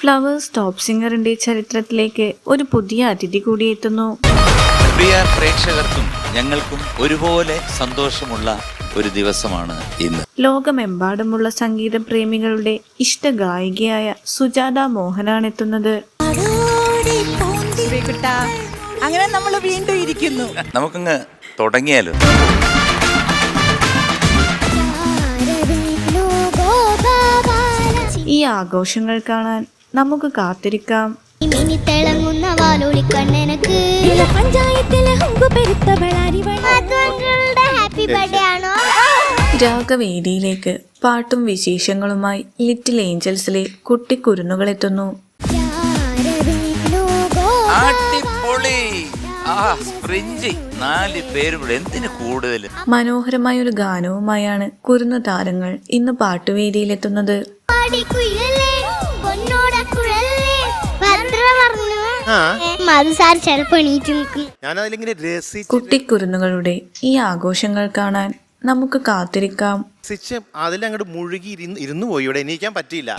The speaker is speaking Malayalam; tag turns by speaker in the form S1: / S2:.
S1: ഫ്ലവേഴ്സ് ടോപ്പ് സിംഗറിന്റെ ചരിത്രത്തിലേക്ക് ഒരു പുതിയ അതിഥി കൂടി എത്തുന്നു.
S2: പ്രിയ പ്രേക്ഷകർക്കും ഞങ്ങൾക്കും ഒരുപോലെ സന്തോഷമുള്ള ഒരു ദിവസമാണ് ഇന്ന്.
S1: ലോകമെമ്പാടുമുള്ള സംഗീത പ്രേമികളുടെ ഇഷ്ട ഗായികയായ സുജാത മോഹനാണ് എത്തുന്നത്.
S3: അങ്ങനെ നമ്മൾ വീണ്ടും ഇരിക്കുന്നു.
S2: നമുക്കങ്ങ് തുടങ്ങിയാലോ?
S1: ഈ ആഘോഷങ്ങൾ കാണാൻ നമുക്ക് കാത്തിരിക്കാം.
S4: മിനി തിളങ്ങുന്ന വാലോളിക്കണ്ണെനക്ക്. പഞ്ചായത്തിലെ ഹാപ്പി ബർത്ത്ഡേ ആണോ?
S1: രാഗവേദിയിലേക്ക് പാട്ടും വിശേഷങ്ങളുമായി ലിറ്റിൽ ഏഞ്ചൽസിലെ കുട്ടിക്കുരുന്നുകൾ എത്തുന്നു
S2: അടിപൊളി. ആ സ്പ്രിഞ്ച് നാല് പേരും എന്തിനു കൂടുതൽ?
S1: മനോഹരമായ ഒരു ഗാനവുമായാണ് കുരുന്ന താരങ്ങൾ ഇന്ന് പാട്ടുവേദിയിലെത്തുന്നത്.
S4: ചിലപ്പോ എണീറ്റ്
S1: കുട്ടിക്കുരുന്നുകളുടെ ഈ ആഘോഷങ്ങൾ കാണാൻ നമുക്ക് കാത്തിരിക്കാം.
S5: അതിലങ്ങോട്ട് മുഴുകി ഇരുന്ന് ഇരുന്നു പോയി. ഇവിടെ എണീക്കാൻ പറ്റിയില്ല.